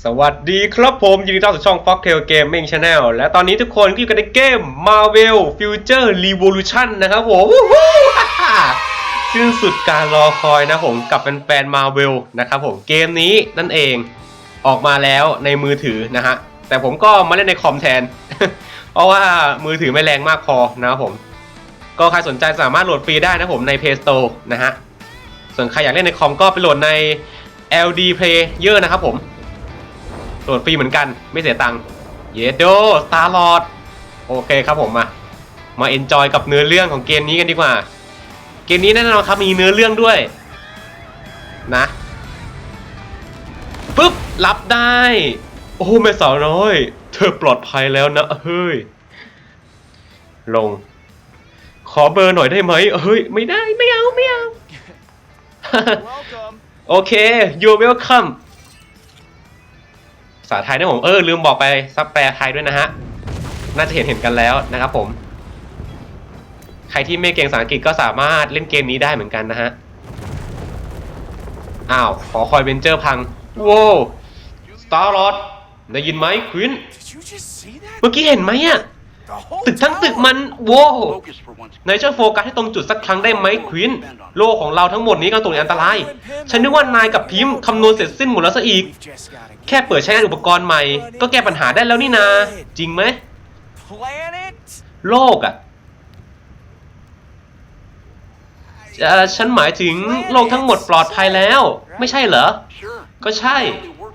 สวัสดีครับผม ยินดีต้อนรับสู่ช่อง Foxtail Gaming Channel และตอนนี้ทุกคนก็อยู่กันในเกม Marvel Future Revolution นะครับผมวู้ฮู้ฮ่าฮ่าสิ้นสุดการรอคอยนะผมกับแฟนๆ Marvel นะครับผมเกมนี้นั่นเองออกมาแล้วในมือถือนะฮะ แต่ผมก็มาเล่นในคอมแทน เพราะว่ามือถือไม่แรงมากพอนะครับผม ก็ใครสนใจสามารถโหลดฟรีได้นะผมใน Play Store นะฮะ ส่วนใครอยากเล่นในคอมก็ไปโหลดใน LD Player นะครับผม โหลดฟรีเหมือนกันไม่เสียตังค์เยโดสตาร์ลอดโอเคครับผมมามาเอนจอยกับเนื้อเรื่องของเกมนี้กันดีกว่า เกมนี้แน่นอนครับมีเนื้อเรื่องด้วย นะปุ๊บรับได้ โอ้แม่สาวน้อย เธอปลอดภัยแล้วนะเฮ้ย ลง ขอเบอร์หน่อยได้ไหมเฮ้ย ไม่ได้ไม่เอาไม่เอา โอเค you're welcome ษาไทยนะผมเออลืมบอกไปซับแปลไทยด้วยนะฮะน่าจะเห็นเห็นกันแล้วนะครับผม ใครที่ไม่เก่งภาษาอังกฤษก็สามารถเล่นเกมนี้ได้เหมือนกันนะฮะอ้าวขอคอยเวนเจอร์พังโว้สตาร์ลอดได้ยินไหมควิน Did you just see that? เมื่อกี้เห็นไหมอะ The whole ตึกทั้งตึก tower. มันโว้ Focus for once. นายช่วยโฟกัสให้ตรงจุดสักครั้งได้ไหมควิน โลกของเราทั้งหมดนี้กำลังตกในอันตราย ฉันนึกว่านายกับพิมพ์คำนวณเสร็จสิ้นหมดแล้วซะอีก We've just gotta get แค่เปิดใช้งานอุปกรณ์ใหม่ ก็แก้ปัญหาได้แล้วนี่นา จริงไหม planet. โลกอะ่ะเอ่อฉันหมายถึงโลกทั้งหมดปลอดภัยแล้ว ไม่ใช่เหรอ Sure. ก็ใช่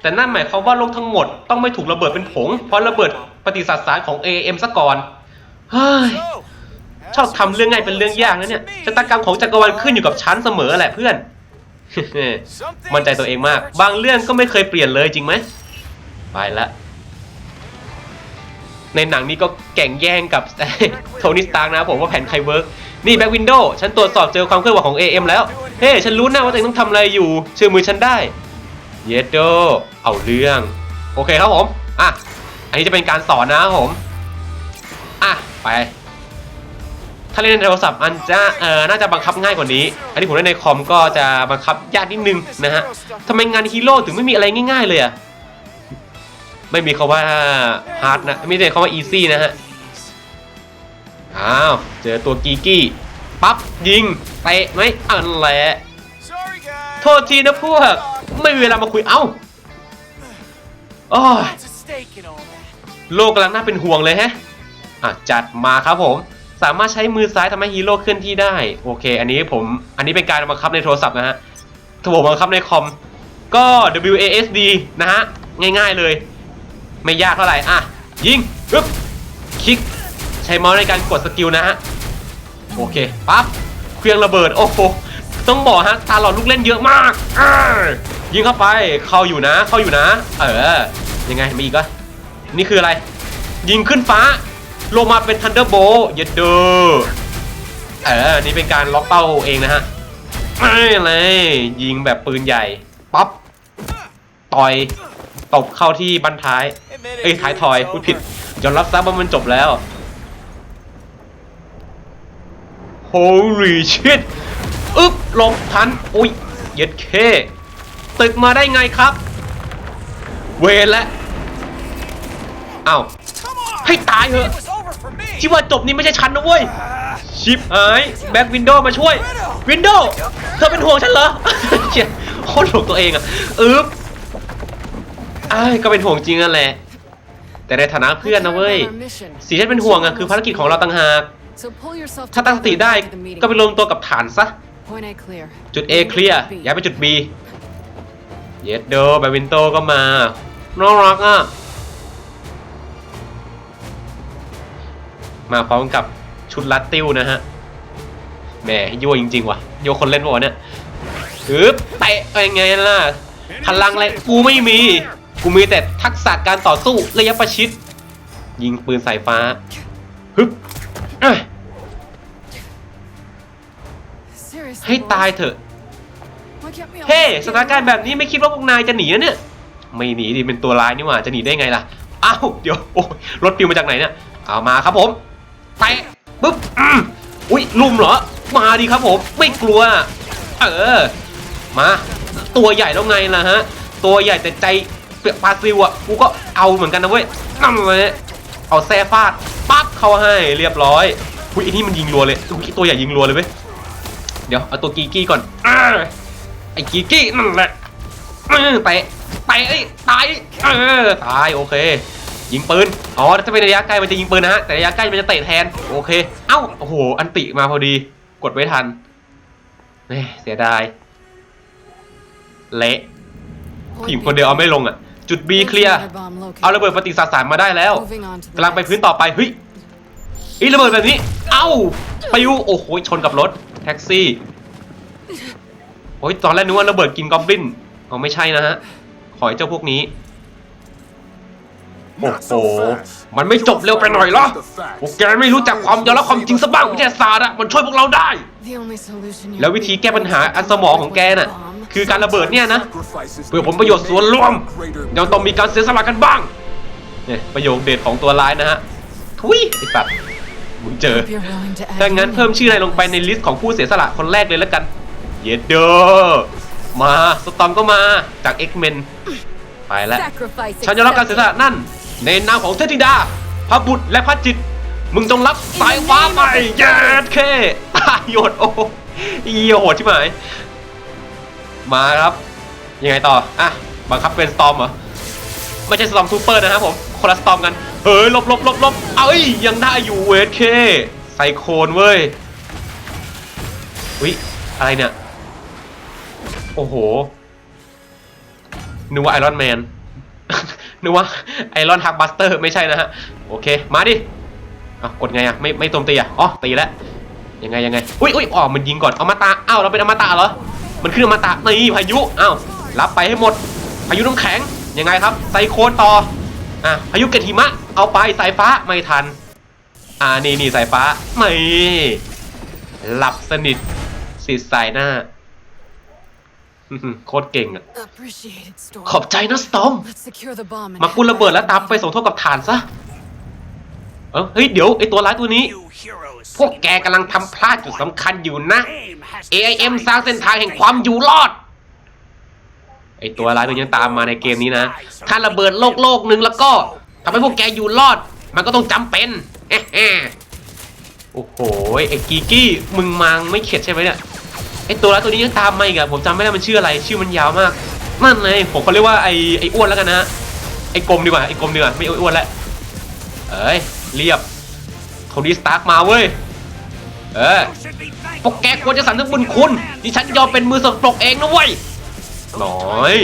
แต่นั่นหมายความว่าโลกทั้งหมดต้องไม่ถูกระเบิดเป็นผง เพราะระเบิด ปฏิสัตสารของ AM ซะก่อน เฮ้ย ชอบทำเรื่องง่ายเป็นเรื่องยากนะเนี่ยชะตากรรมของจักรวาลขึ้นอยู่กับฉันเสมอแหละเพื่อน มั่นใจตัวเองมาก บางเรื่องก็ไม่เคยเปลี่ยนเลยจริงไหม ไปละในหนังนี้ก็แก่งแย่งกับโทนี่สตาร์กนะผมว่าแผนใครเวิร์กนี่แบ็กวินโดว์ฉันตรวจสอบเจอความเคลื่อนไหวของ AM แล้ว เฮ้ ฉันรู้นะว่าตัวเองต้องทำอะไรอยู่ เชื่อมือฉันได้ เยดโด เอาเรื่อง โอเคครับผม อะ อันนี้จะเป็นการสอนนะครับผม อะ ไป ถ้าเล่นในโทรศัพท์อันจะเอ่อน่าจะบังคับง่ายกว่านี้ อันนี้ผมเล่นในคอมก็จะบังคับยากนิดนึงนะฮะทำไมงานฮีโร่ถึงไม่มีอะไรง่าย ๆ เลยอะไม่มีคาว่าฮาร์ดนะ ไม่มีคาว่าอีซี่นะฮะ อ้าว เจอตัวกีกี้ ปั๊บ ยิงเตะไหมอันแหละ โทษทีนะพวก ไม่มีเวลามาคุยเอ้า โอ้ย โลกกำลังน่าเป็นห่วงเลยแฮะอะจัดมาครับผม สามารถใช้มือซ้ายทำให้ฮีโร่เคลื่อนที่ได้ โอเค อันนี้ผมอันนี้เป็นการบังคับในโทรศัพท์นะฮะถ้าผมบังคับในคอม ก็ WASD นะฮะ ง่ายๆเลย ไม่ยากเท่าไหร่ อะ ยิงปึ๊บคลิก ใช้เมาส์ในการกดสกิลนะฮะ โอเค ปั๊บเครื่องระเบิด โอ้โห ต้องบอกฮะ ตาหลอดลูกเล่นเยอะมากอ้ายิงเข้าไป เข้าอยู่นะ เข้าอยู่นะ เออ ยังไงมีอีกวะ นี่คืออะไร ยิงขึ้นฟ้า ลงมาเป็น Thunderbolt เย็ดเดอเออนี่เป็นการล็อกเป้าเองนะฮะไม่เลยยิงแบบปืนใหญ่ ปั๊บ ต่อย ตบเข้าที่บันท้าย เอ้ยท้ายทอยพูดผิดยอมรับซะว่ามันจบแล้ว Holy shit อึ๊บลบทัน อุ้ยเย็ดเค ตึกมาได้ไงครับ เวและ อ้าว Come on. ให้ตายเถอะ It was over for me. ที่ว่าจบนี้ไม่ใช่ฉันนะเว้ยชิปหายแบ็กวินโดว์มาช่วยวินโดว์เธอเป็นห่วงฉันเหรอเชี่ยโคตรห่วงตัวเองอะอึ๊บอ้ายก็เป็นห่วงจริงนั่นแหละแต่ในฐานะเพื่อนนะเว้ยสิ่งที่ฉันเป็นห่วงอะคือภารกิจของเราต่างหากถ้าตั้งสติได้ก็ไปรวมตัวกับฐานซะจุด A เคลียร์ย้ายไปจุด B เยดโดแบวินโตก็มาน่ารักอะ มาพร้อมกับชุดลัดติ้วนะฮะแหมโยจริงๆว่ะโยคนเล่นปะวะเนี่ยฮึบเตะไปไงล่ะพลังอะไรกูไม่มี กูมีแต่ทักษะการต่อสู้ระยะประชิด ยิงปืนสายฟ้าฮึบเอ้ยให้ตายเถอะ เฮ้สถานการณ์แบบนี้ไม่คิดว่าพวกนายจะหนีนะเนี่ย ไม่หนีดิเป็นตัวร้ายนี่หว่าจะหนีได้ไงล่ะ อ้าว เดี๋ยวโอ้ยรถปิวมาจากไหนเนี่ย เอามาครับผม ไปปุ๊บอืมอุ้ยลุมเหรอ มาดีครับผม ไม่กลัว เออ มา ตัวใหญ่แล้วไงล่ะฮะ ตัวใหญ่แต่ใจปลาซิวอะ กูก็เอาเหมือนกันนะเว้ยนั่นเลยเอาแซ่ฟาดปั๊บเข้าให้เรียบร้อย อุ้ยไอ้นี่มันยิงรัวเลยอุ้ยตัวใหญ่ยิงรัวเลยเว้ย เดี๋ยวเอาตัวกีกี้ก่อนอไอ้กีกี้นั่นแหละเตะเตะเอ้ตาย เออ ตายโอเค ยิงปืน อ๋อ ถ้าเป็นระยะไกลมันจะยิงปืนนะฮะ แต่ระยะใกล้มันจะเตะแทน โอเค เอ้า โอ้โห อันติมาพอดี กดไว้ทันแหม่เสียดาย เละผู้หญิงคนเดียวเอาไม่ลงอะ จุด B เคลียร์ เอาระเบิดปฏิสาสารมาได้แล้วกำลังไปพื้นต่อไป เฮ้ยอีระเบิดแบบนี้ เอ้าไปยูโอ้โห ชนกับรถแท็กซี่ โอ้ย ตอนแรกนึกว่าระเบิดกินกอบลินเอาไม่ใช่นะฮะ ขอให้เจ้าพวกนี้ โอ้โห มันไม่จบเร็วไปหน่อยเหรอพวกแกไม่รู้จักความยอมรับความจริงซะบ้างวิทยาศาสตร์อะมันช่วยพวกเราได้ แล้ววิธีแก้ปัญหาอันสมองของแกน่ะ คือการระเบิดเนี่ยนะ เพื่อผลประโยชน์ส่วนรวมยังต้องมีการเสียสละกันบ้าง เนี่ยประโยคเด็ดของตัวร้ายนะฮะ ทุยไอสัตว์มึงเจอถ้างั้นเพิ่มชื่อนายลงไปในลิสต์ของผู้เสียสละคนแรกเลยแล้วกัน เยดเดอมาสตอมก็มาจาก X-Men ไปแล้ว ฉันจะรับการเสียสละนั่น ในนามของเทพธิดา พระบุตรและพระจิต มึงจงรับสายฟ้าไปเย็ดเคตายโยดโอ้ยโหดชิบหายมาครับ ยังไงต่อ อะ บังคับเป็นสตอมเหรอ ไม่ใช่สตอมทูเปอร์นะครับผม คนละสตอมกัน เฮ้ยหลบหลบหลบหลบเอ้ย ยังได้อยู่เวทเคไซโคนเว้ยวิอะไรเนี่ย โอ้โหนึกว่าไอรอนแมน นึกว่าไอรอนฮักบัสเตอร์ไม่ใช่นะฮะ โอเค มาดิอะกดไงอะ ไม่ไม่โจมตีอะ อ๋อ ตีแล้ว ยังไงยังไง อุ้ยอุ้ยอ๋อ มันยิงก่อนอมตะอ้าวเราเป็นอมตะเหรอ มันขึ้นอมตะนี่พายุอ้าวรับไปให้หมด พายุน้ำแข็ง ยังไงครับ ไซโคนต่อ อะ พายุเกตหิมะ เอาไปสายฟ้าไม่ทัน อ่า นี่นี่สายฟ้า ไม่ หลับสนิทสิสายหน้า โคตรเก่งอะขอบใจนะสตอม มากุนระเบิดแล้วตามไปสมทบกับฐานซะ เออเฮ้ย เดี๋ยว ไอตัวร้ายตัวนี้ You heroes พวกแกกำลังทำพลาดจุดสำคัญอยู่นะ AIM สร้างเส้นทางแห่งความอยู่รอด ไอตัวร้ายตัวนี้ตามมาในเกมนี้นะ ถ้าระเบิดโลกโลกหนึ่งแล้วก็ทำให้พวกแกอยู่รอด มันก็ต้องจำเป็นแฮ่ๆโอ้โหไอกีกี้มึงมังไม่เข็ดใช่ไหมเนี่ย ไอตัวร้ายตัวนี้ยังตามมาอีกอะผมจำไม่ได้มันชื่ออะไร ชื่อมันยาวมากนั่นเลยผมเขาเรียกว่าไอไออ้วนแล้วกันนะไอกลมดีกว่าไอกลมดีกว่าไม่อ้วนแล้วเอ้ยเรียบโทนี่สตาร์กมาเว้ยเออพวกแกควรจะสำนึกบุญคุณที่ฉันยอมเป็นมือสกปรกเองนะเว้ยหน่อย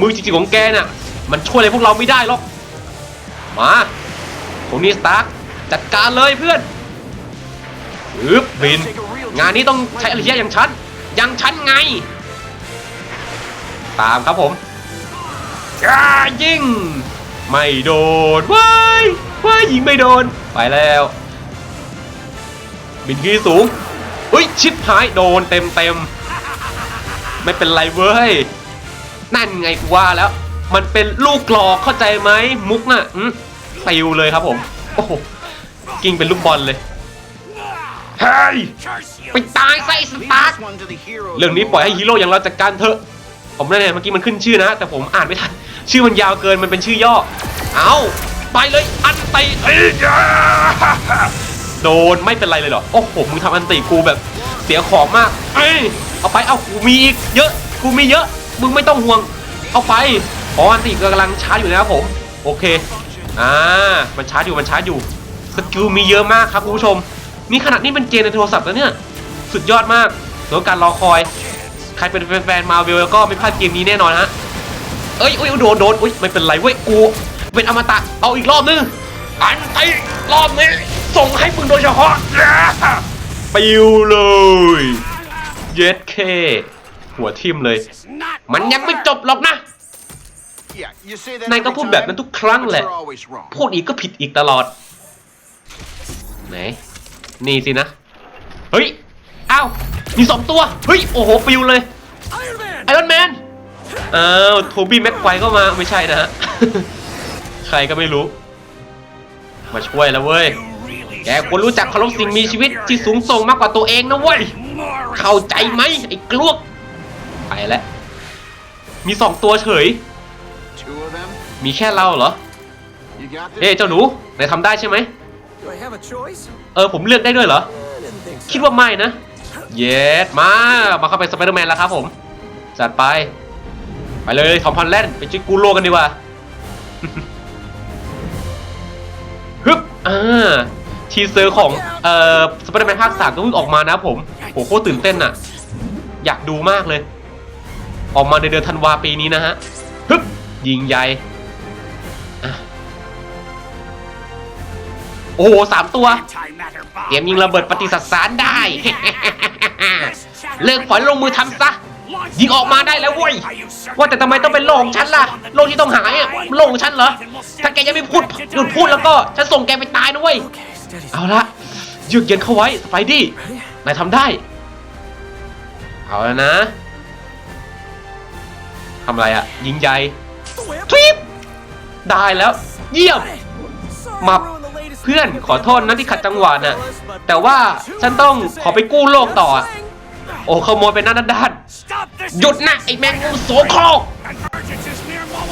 มือจริงๆของแกน่ะ มันช่วยอะไรพวกเราไม่ได้หรอกมาโทนี่สตาร์กจัดการเลยเพื่อนอึบบิน งานนี้ต้องใช้อริยะอย่างฉัน ย่างฉันไง ตามครับผมจ้ายิง ไม่โดนว้ายว้ายยิงไม่โดน ไปแล้ว บินขึ้นสูงเฮ้ยชิปหายโดนเต็มเต็มไม่เป็นไรเว้ย นั่นไงกูว่าแล้ว มันเป็นลูกกรอกเข้าใจไหมมุกน่ะอืมปิวเลยครับผม โอ้โห กิ้งเป็นลูกบอลเลย เฮ้ย Curse you ไปตายไส้สตาร์ทเรื่องนี้ปล่อยให้ฮีโร่อย่างเราจัดการเถอะ ผมนั่นเองเมื่อกี้มันขึ้นชื่อนะ แต่ผมอ่านไม่ทัน ชื่อมันยาวเกินมันเป็นชื่อย่อ เอาไปเลยอันติเอ้ยอย่าโดนไม่เป็นไรเลยเหรอ โอ้โห มึงทำอันติกูแบบเสียของมาก เอ้ย เอาไป เอากูมีอีกเยอะ กูมีเยอะ มึงไม่ต้องห่วง เอาไปอ๋ออันติกำลังชาร์จอยู่นะครับผม โอเค อ่า มันชาร์จอยู่ มันชาร์จอยู่ สกิลมีเยอะมากครับคุณผู้ชม นี่ขนาดนี้เป็นเกมในโทรศัพท์แล้วเนี่ย สุดยอดมากสำหรับการรอคอย ใครเป็นแฟนมาเวลแล้วก็ไม่พลาดเกมนี้แน่นอนฮะ เอ้ยอุ้ยโดนโดนอุ้ยไม่เป็นไรเว้ยกู เป็นอมตะเอาอีกรอบนึง อันติรอบนี้ ส่งให้มึงโดยเฉพาะปิวเลย เย็ดเค หัวทิ่มเลย มันยังไม่จบหรอกนะนายก็พูดแบบนั้นทุกครั้งแหละ พูดอีกก็ผิดอีกตลอด ไหน นี่สินะ เฮ้ย อ้าว มีสองตัว เฮ้ย โอ้โห ปิวเลย Iron Man ไอรอนแมนอ้าวโทบี้แม็กไกวก็มา ไม่ใช่นะฮะ ใครก็ไม่รู้ มาช่วยแล้วเว้ย You really แกควรรู้จักเคารพสิ่งมีชีวิตที่สูงส่งมากกว่าตัวเองนะเว้ย more เข้าใจไหมไอ้กลวก ไปแล้ว มีสองตัวเฉย มีแค่เราเหรอ You got เอ้ยเจ้าหนูนายทำได้ใช่ไหม เออผมเลือกได้ด้วยเหรอ คิดว่าไม่นะ เยสมา มาเข้าไปสไปเดอร์แมนแล้วครับผม จัดไป ไปเลยทอมพอลแลนด์ไปจิกกูโลกันดีกว่าฮึบอ่าทีเซอร์ของเอ่อสไปเดอร์แมนภาคสามก็เพิ่งออกมานะผมโหโคตรตื่นเต้นอะอยากดูมากเลย ออกมาในเดือนธันวาปีนี้นะฮะฮึบยิงใหญ่ อ้โหสามตัว Antimatter bomb. เตรียมยิงระเบิดปฏิสัสารได้ เลิกฝอยลงมือทำซะ ยิงออกมาได้แล้วเว้ย ว่าแต่ทำไมต้องเป็นโลกของฉันล่ะ โลกที่ต้องหายอะโลกของฉันเหรอ ถ้าแกยังไม่พูดหยุดพูดแล้วก็ ฉันส่งแกไปตายนะเว้ย Okay, steady. เอาละหยุดเย็นเข้าไว้สไปดี้นายทำได้ เอาแล้วนะทำอะไรอะยิงใหญ่ The whip. ทวิปได้แล้ว เยี่ยม Sorry มา พื่อนขอโทษนะที่ขัดจังหวะน่ะ แต่ว่าฉันต้องขอไปกู้โลกต่อ โอ้ขโมยไปหน้าด้านหยุดนะไอแมงมุมโสโครก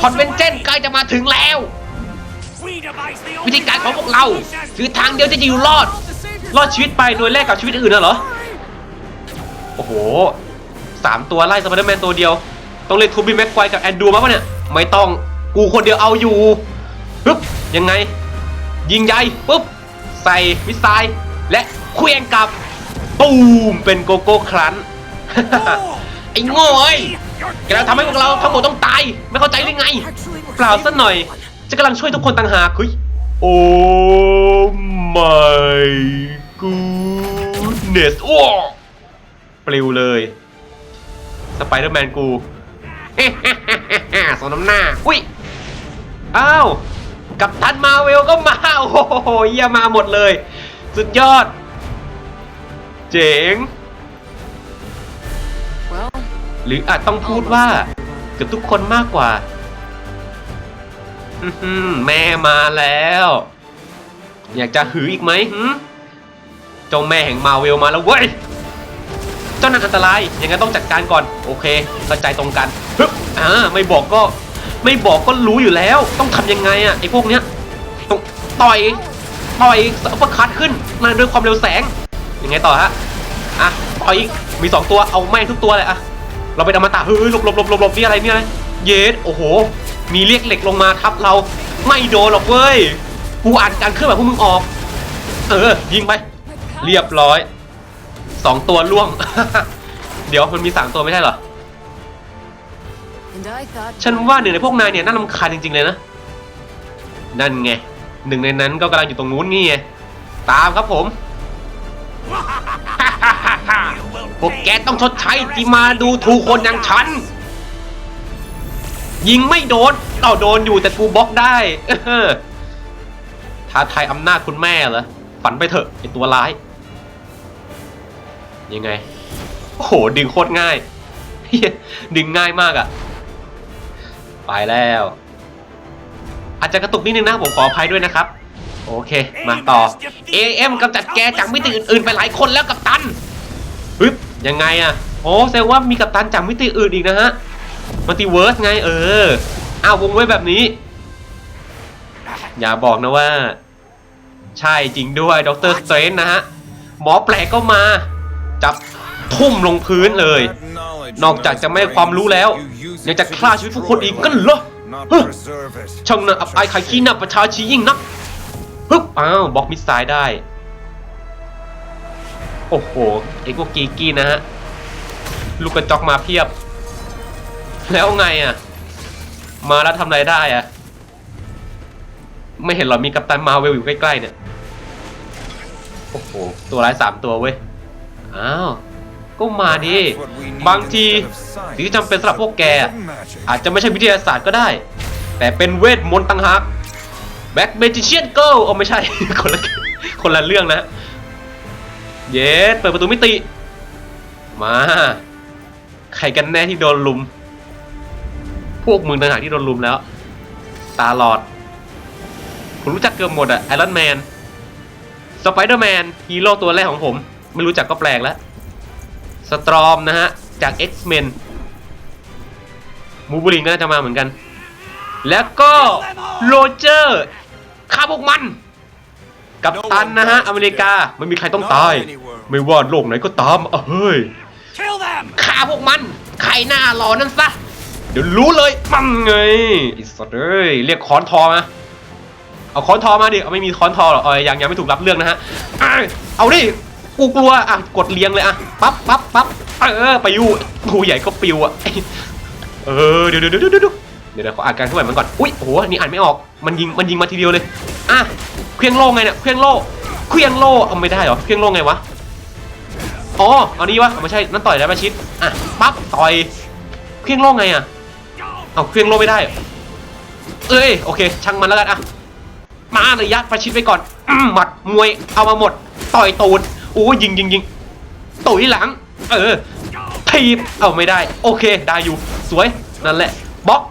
คอนเวนเจนใกล้จะมาถึงแล้ว วิธีการของพวกเรา คือทางเดียวจะอยู่รอด รอดชีวิตไปโดยแลกกับชีวิตอื่นน่ะเหรอ โอ้โหสามตัวไล่สไปเดอร์แมนตัวเดียว ต้องเล่นทูบี้แม็กไกวกับแอนดูมาปะเนี่ย ไม่ต้องกูคนเดียวเอาอยู่ปึ๊บยังไง ยิงใหญ่ปุ๊บ ใส่มิสไซล์และเคลื่องกลับตูมเป็นโกโก้ครั้นไอ้โง่เอ้ยแกเราทำให้พวกเราทั้งหมดต้องตาย ไม่เข้าใจหรือไง เปล่าสักหน่อย จะกำลังช่วยทุกคนต่างหากเฮ้ยโอ้ my goodness โอ้ปลิวเลย สไปเดอร์แมนกูสมน้ำหน้า อุ้ย อ้าว กับทันมาเวลก็มา โอ้โหเยี่ยมมาหมดเลย สุดยอด เจ๋ง Well, หรืออาจต้องพูดว่า เกือบทุกคนมากกว่าอื้อหือแม่มาแล้ว อยากจะหืออีกไหมหืมเจ้าแม่แห่งมาเวลมาแล้วเว้ย เจ้านั่นอันตรายยังไงต้องจัดการก่อน โอเคเข้าใจตรงกันฮึบอ่าไม่บอกก็ ไม่บอกก็รู้อยู่แล้ว ต้องทำยังไงอะไอ้พวกเนี้ยต้องต่อยต่อยอัปเปอร์คัตขึ้นมาด้วยความเร็วแสงยังไงต่อฮะอะต่อยอีกมีสองตัวเอาแม่งทุกตัวเลยอะเราไปอมตะเฮ้ยหลบหลบหลบหลบหลบนี่อะไรนี่อะไรเยสโอ้โห มีเรียกเหล็กลงมาทับเราไม่โดนหรอกเว้ยกูอ่านการเคลื่อนไหวพวกมึงออก เออ ยิงไป เรียบร้อยสองตัวล่วง เดี๋ยวมันมีสามตัวไม่ใช่เหรอ ฉันว่าหนึ่งในพวกนายเนี่ยน่ารำคาญจริงๆเลยนะ นั่นไง หนึ่งในนั้นก็กำลังอยู่ตรงนู้นนี่ไง ตามครับผม พวกแกต้องชดใช้ที่มาดูถูกคนอย่างฉัน ยิงไม่โดนเอาโดนอยู่แต่กูบล็อกได้ท้าทายอำนาจคุณแม่เหรอ ฝันไปเถอะไอตัวร้าย ยังไง โอ้โห ดึงโคตรง่ายเหี้ยดึงง่ายมากอะ ไปแล้ว อาจจะกระตุกนิดนึงนะผมขออภัยด้วยนะครับ โอเค มาต่อ AM กำจัดแกจากมิติอื่นๆ ไปหลายคนแล้วกับตันปึ๊บยังไงอะโอ้แสดงว่ามีกับตันจากมิติอื่นอีกนะฮะมัลติเวิร์สไงเอออ้าววงไว้แบบนี้ อย่าบอกนะว่า ใช่จริงด้วยด็อกเตอร์สเตรนนะฮะ หมอแปลกก็มา จับ ทุ่มลงพื้นเลย นอกจากจะไม่ให้ความรู้แล้ว ยังจะฆ่าชีวิตผู้คนอีกกันเหรอเฮ้ยช่างน่าอับอายขายขี้หน้าประชาชียิ่งนักฮึบอ้าวบล็อกมิสไซล์ได้ โอ้โหไอ้พวกกีกี้นะฮะ ลูกกระจอกมาเพียบ แล้วไงอะ มาแล้วทำอะไรได้อะ ไม่เห็นเหรอมีกัปตันมาเวลอยู่ใกล้ๆเนี่ย โอ้โห ตัวร้ายสามตัวเว้ย อ้าว ก็มาดิ บางทีสิ่งที่จำเป็นสำหรับพวกแก อาจจะไม่ใช่วิทยาศาสตร์ก็ได้ แต่เป็นเวทมนต์ต่างหากแบ็กเมจิเชียนเกิลโอ้ไม่ใช่ คนละคนละเรื่องนะ เยสเปิดประตูมิติ มา ใครกันแน่ที่โดนลุม พวกมึงต่างหากที่โดนลุมแล้ว ตาหลอดผมรู้จักเกือบหมดอะไอรอนแมน สไปเดอร์แมน ฮีโร่ตัวแรกของผม ไม่รู้จักก็แปลกแล้ว สตรอมนะฮะ จาก X-Men มูบูลินก็น่าจะมาเหมือนกัน แล้วก็โรเจอร์ฆ่าพวกมัน กับตันนะฮะ อเมริกาไม่มีใครต้องตาย ไม่ว่าโลกไหนก็ตามเฮ้ยฆ่าพวกมันใครหน้ารอนั่นซะ เดี๋ยวรู้เลยมั่งไงอ้สัตว์เอ้ยเรียกค้อนทอมาเอาค้อนทอมาดิเอาไม่มีค้อนทอหรอกเอายังยังไม่ถูกรับเรื่องนะฮะเอาดิ กูกลัวอะกดเลี้ยงเลยอะปั๊บปั๊บปั๊บเออไปยู่กูใหญ่ก็ปิวอะเออเดี๋ยวเดี๋ยวเดี๋ยวเดี๋ยวเดี๋ยวเดี๋ยวขออ่านการเคลื่อนไหวมันก่อนอุ้ยโหนี่อ่านไม่ออกมันยิงมันยิงมาทีเดียวเลยอะเครื่องโล่ไงเนี่ยเครื่องโล่เครื่องโล่เอาไม่ได้เหรอเครื่องโล่ไงวะอ๋อเอานี้วะไม่ใช่นั่นต่อยได้ปะชิดอะปั๊บต่อยเครื่องโล่ไงอะเอาเครื่องโล่ไม่ได้เอ้ยโอเคช่างมันแล้วกันอะมาระยะประชิดไปก่อนหมัดมวยเอามาหมดต่อยตูด โอ้ยิงยิงยิงตุ๋ยหลัง เออทีบเอาไม่ได้ โอเค ได้อยู่ สวย นั่นแหละบล็อก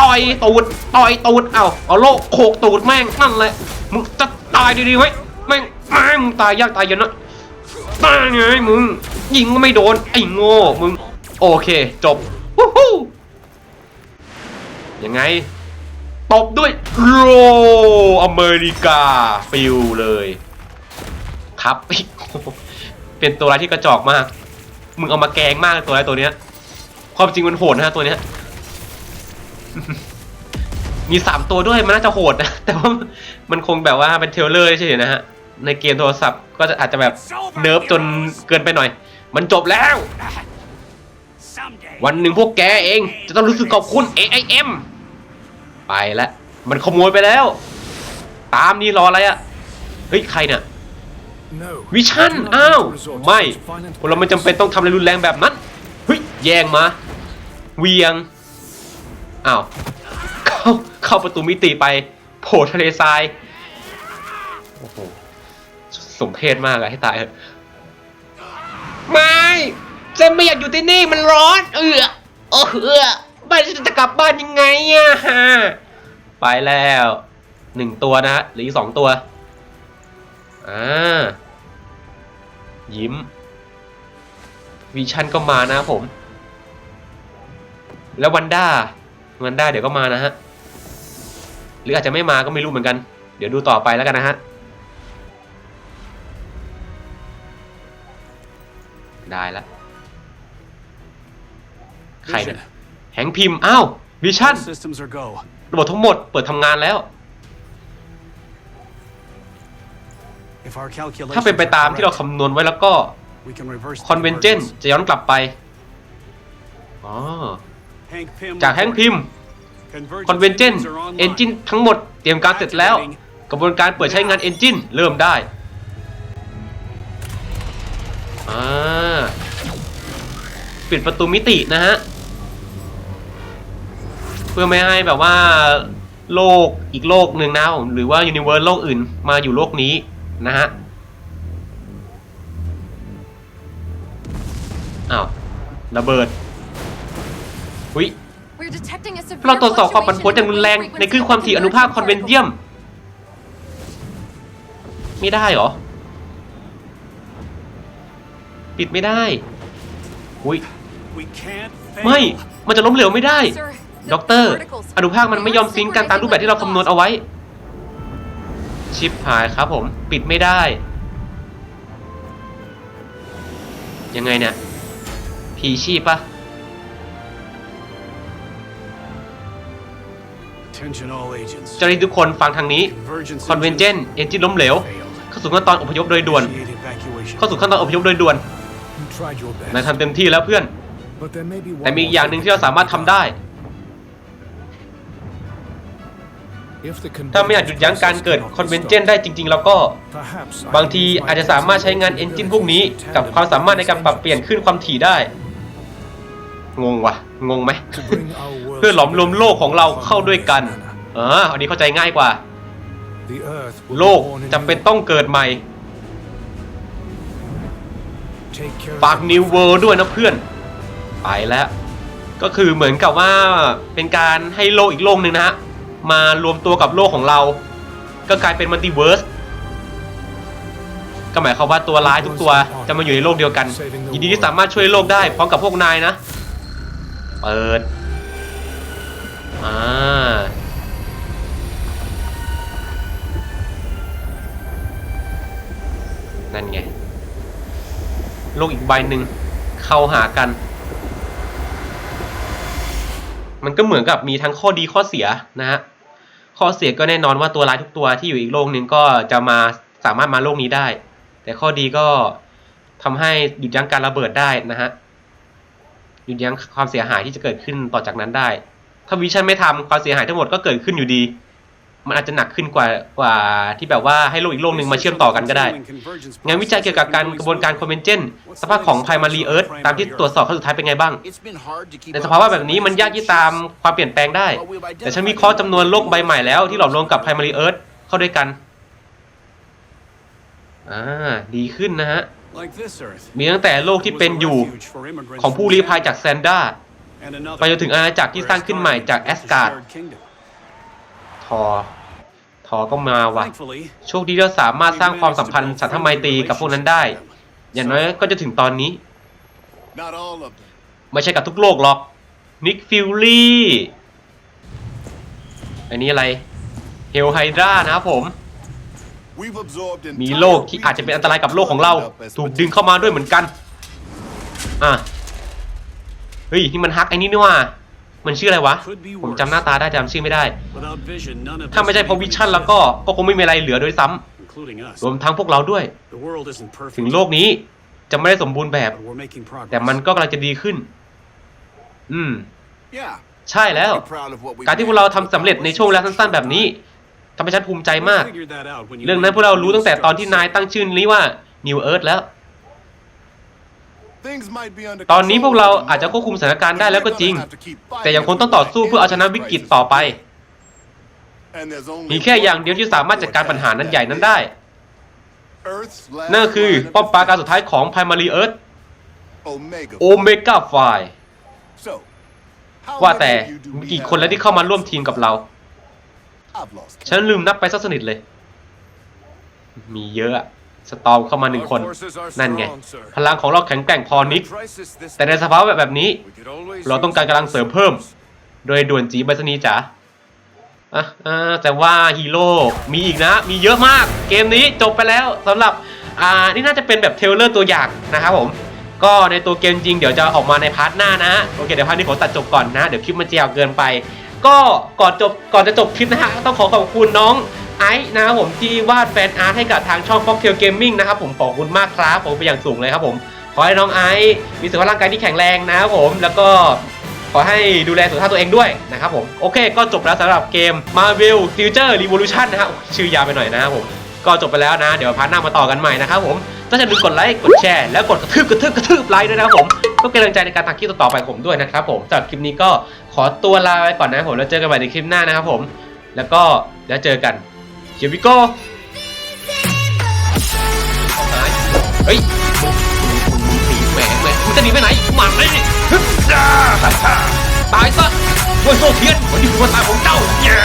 ต่อยตูดต่อยตูดเอาเอาโลโขกตูดแม่งนั่นแหละมึงจะตายดีๆไหมแม่งแม่งมึงตายยากตายเย็นนะตายไงมึงยิงก็ไม่โดนไอ้โง่มึงโอเคจบวู้ฮู้ยังไงตบด้วยโรอเมริกาฟิวเลยับ เป็นตัวร้ายที่กระจอกมาก มึงเอามาแกงมากตัวร้ายตัวเนี้ย ความจริงมันโหดนะฮะตัวเนี้ย มีสามตัวด้วยมันน่าจะโหดนะ แต่ว่ามันคงแบบว่าเป็นเทเลอร์เฉยๆนะฮะ ในเกมโทรศัพท์ก็จะอาจจะแบบเนิร์ฟจนเกินไปหน่อย มันจบแล้ว วันหนึ่งพวกแกเอง จะต้องรู้สึกขอบคุณ AIM ไปแล้วมันขโมยไปแล้ว ตามนี่รออะไรอะเฮ้ย ใครเนี่ย วิชั่นอ้าว ไม่พวกเราไม่จำเป็นต้องทำอะไรรุนแรงแบบนั้นเฮ้ยแย่งมาเวียงอ้าวเข้าเข้าประตูมิติไปโผล่ทะเลทรายโอ้โหสมเพชมากอะให้ตายเถอะไม่เจนไม่อยากอยู่ที่นี่มันร้อน เออเออเออบ้านจะกลับบ้านยังไงอะฮะไปแล้วหนึ่งตัวนะฮะหรืออีกสองตัว อ่า ยิ้ม วิชั่นก็มานะครับผม แล้ววันด้าวันด้าเดี๋ยวก็มานะฮะ หรืออาจจะไม่มาก็ไม่รู้เหมือนกัน เดี๋ยวดูต่อไปแล้วกันนะฮะ ได้แล้วใครเนี่ยแฮงค์พิมพ์ อ้าว วิชั่น All systems are go. ระบบทั้งหมดเปิดทำงานแล้ว ถ้าเป็นไป are ตามที่เรา correct, คำนวณไว้แล้วก็ we can reverse the คอนเวนเจน divergence. จะย้อนกลับไปอ๋อ Hank Pym จากแฮงค์พิมพ์ Convergence คอนเวนเจน engines are online. เอนจินทั้งหมดเตรียมการเสร็จแล้ว กระบวนการเปิดใช้งานเอนจินเริ่มได้อ่าปิดประตูมิตินะฮะ เพื่อไม่ให้แบบว่าโลกอีกโลกหนึ่งนะผมหรือว่ายูนิเวอร์โลกอื่นมาอยู่โลกนี้ นะฮะอ้าวระเบิดอุ้ย We're detecting a severe เราตรวจสอบความผันผวนอย่างรุนแรงในคลื่นความถี่อนุภาคคอนเวนเดียม ไม่ได้เหรอ ปิดไม่ได้อุ้ย We can't ไม่ fail. มันจะล้มเหลวไม่ได้ Sir, ด็อกเตอร์ อนุภาคมันไม่ยอมซิงค์กันตามรูปแบบที่เราคำนวณเอาไว้ ชิปหายครับผมปิดไม่ได้ ยังไงเนี่ยพีชีพปะ Attention all agents. เจ้าหน้าที่ทุกคนฟังทางนี้ Convergence คอนเวนเจน engines เอนจินล้มเหลว failed. เข้าสู่ขั้นตอนอพยพโดยด่วน Initiate evacuation. เข้าสู่ขั้นตอนอพยพโดยด่วน You tried your นาย best. ทำเต็มที่แล้วเพื่อน But there may be one แต่มีอีก more อย่างหนึ่งที่เราสามารถทำได้ ถ้าไม่อยากหยุดยั้งการเกิดคอนเวนเจนได้จริง ๆ แล้วก็ Perhaps I บางที can use my อาจจะสามารถใช้งานเอนจินพวกนี้ capabilities กับความสามารถในการปรับเปลี่ยนขึ้นความถี่ได้ งงวะงงไหม to bring our worlds เพื่อหลอมรวมโลกของเราเข้าด้วยกัน manner. เอออันนี้เข้าใจง่ายกว่า The earth will โลก be born จำเป็นต้องเกิดใหม่ Take care of ฝาก the นิวเวิร์ด้วยนะเพื่อน ไปแล้ว ก็คือเหมือนกับว่าเป็นการให้โลกอีกโลกหนึ่งนะฮะ มารวมตัวกับโลกของเรา ก็กลายเป็นมัลติเวิร์สก็หมายความว่าตัวร้ายทุกตัวจะมาอยู่ในโลกเดียวกัน ยินดีที่สามารถช่วยโลกได้พร้อมกับพวกนายนะ เปิด อ่า นั่นไง โลกอีกใบหนึ่งเข้าหากัน มันก็เหมือนกับมีทั้งข้อดีข้อเสียนะฮะข้อเสียก็แน่นอนว่าตัวร้ายทุกตัวที่อยู่อีกโลกหนึ่งก็จะมาสามารถมาโลกนี้ได้ แต่ข้อดีก็ทำให้หยุดยั้งการระเบิดได้นะฮะหยุดยั้งความเสียหายที่จะเกิดขึ้นต่อจากนั้นได้ ถ้าวิชั่นไม่ทำความเสียหายทั้งหมดก็เกิดขึ้นอยู่ดี มันอาจจะหนักขึ้นกว่ากว่าที่แบบว่าให้โลกอีกโลกหนึ่งมาเชื่อมต่อกันก็ได้ งานวิจัยเกี่ยวกับการกระบวนการคอมเมนเจนสภาพของไพมารีเอิร์ธตามที่ตรวจสอบครั้งสุดท้ายเป็นไงบ้าง ในสภาวะแบบนี้มันยากที่ตามความเปลี่ยนแปลงได้ แต่ฉันวิเคราะห์จำนวนโลกใบใหม่แล้วที่หลอมรวมกับไพมารีเอิร์ธเข้าด้วยกันอ่าดีขึ้นนะฮะมีตั้งแต่โลกที่เป็นอยู่ของผู้ลี้ภัยจากแซนด้าไปจนถึงอาณาจักรที่สร้างขึ้นใหม่จากแอสการ์ดทอ ทอก็มาว่ะ โชคดีที่เราสามารถสร้างความสัมพันธ์สันทไมตรีกับพวกนั้นได้ อย่างน้อยก็จะถึงตอนนี้ Not all of them. ไม่ใช่กับทุกโลกหรอก นิกฟิลลี่ อันนี้อะไร เฮลไฮดรานะครับผม We've absorbed มี entire โลกที่อาจจะเป็นอันตรายกับโลกของเรา ถูกดึงเข้ามาด้วยเหมือนกัน อะ เฮ้ย นี่มันฮักไอ้นี่นี่ว่า มันชื่ออะไรวะ ผมจำหน้าตาได้จำชื่อไม่ได้ ถ้าไม่ใช่เพราะวิชั่นแล้วก็ก็คงไม่มีอะไรเหลือโดวยซ้ำรวมทั้งพวกเราด้วย ถึงโลกนี้จะไม่ได้สมบูรณ์แบบ แต่มันก็กำลังจะดีขึ้น อืม Yeah. ใช่แล้ว Be proud of what we การที่พวกเราทำสำเร็จในช่วงเวลาสั้นๆแบบนี้ทำให้ฉันภูมิใจมาก เรื่องนั้นพวกเรารู้ตั้งแต่ตอนที่นายตั้งชื่อนี้ว่า New Earth แล้ว ตอนนี้พวก control เรา at the อาจจะควบคุมสถานการณ์ได้แล้วก็จริง We're gonna have to keep fighting แต่ยังคงต้องต่อสู้เพื่อเอาชนะวิกฤตต่อไป And there's only มีแค่อย่างเดียวที่สามารถจัดการปัญหานั้นใหญ่นั้นได้ Earth's last นั่นก็คือ line of ป้อมปราการสุดท้ายของ Primary Earth Omega. Omega Phi So, how ว่า many แต่ of you do มี we กี่ have คนแล้วที่เข้ามาร่วมทีมกับเรา I've lost count. ฉันลืมนับไปสักสนิทเลย มีเยอะอะ สตอมเข้ามาหนึ่งคน นั่นไง พลังของเราแข็งแกร่งพอนิก แต่ในสภาวะแบบนี้ เราต้องการกำลังเสริมเพิ่ม โดยด่วนจีใบสนีจ๋าอะอ่าแต่ว่าฮีโร่มีอีกนะ มีเยอะมาก เกมนี้จบไปแล้วสำหรับ อ่า นี่น่าจะเป็นแบบเทลเลอร์ตัวอย่างนะครับผม ก็ในตัวเกมจริงเดี๋ยวจะออกมาในพาร์ทหน้านะฮะโอเค เดี๋ยวพาร์ทนี้ขอตัดจบก่อนนะ เดี๋ยวคลิปมันจะยาวเกินไป ก็ก่อนจบ ก่อนจะจบคลิปนะฮะ ต้องขอขอบคุณน้อง ไอซ์นะครับผมที่วาดแฟนอาร์ตให้กับทางช่อง Foxtail Gaming นะครับผมขอบคุณมากครับผมเป็นอย่างสูงเลยครับผม ขอให้น้องไอซ์มีสุขภาพร่างกายที่แข็งแรงนะครับผมแล้วก็ขอให้ดูแลสุขภาพตัวเองด้วยนะครับผมโอเค ก็จบแล้วสำหรับเกม Marvel Future Revolution นะฮะโอ้ยชื่อยาวไปหน่อยนะครับผม ก็จบไปแล้วนะ เดี๋ยวพาร์ทหน้ามาต่อกันใหม่นะครับผมก็อย่าลืมกดไลค์กดแชร์แล้วกดกระทืบกระทืบกระทืบไลค์ด้วยนะครับผมก็เป็นกำลังใจในการทำคลิปต่อๆไปผมด้วยนะครับผมสำหรับคลิปนี้ก็ขอตัวลาไปก่อนนะครับผมแล้วเจอกันใหม่ในคลิปหน้านะครับผม แล้วก็แล้วเจอกัน เจวิโก้เฮ้ยหนีแหวนแหวนมึงจะหนีไปไหนหมันเลยนี่ตายซะด้วยโซเทียนวันนี้คือวันตายของเจ้าเย้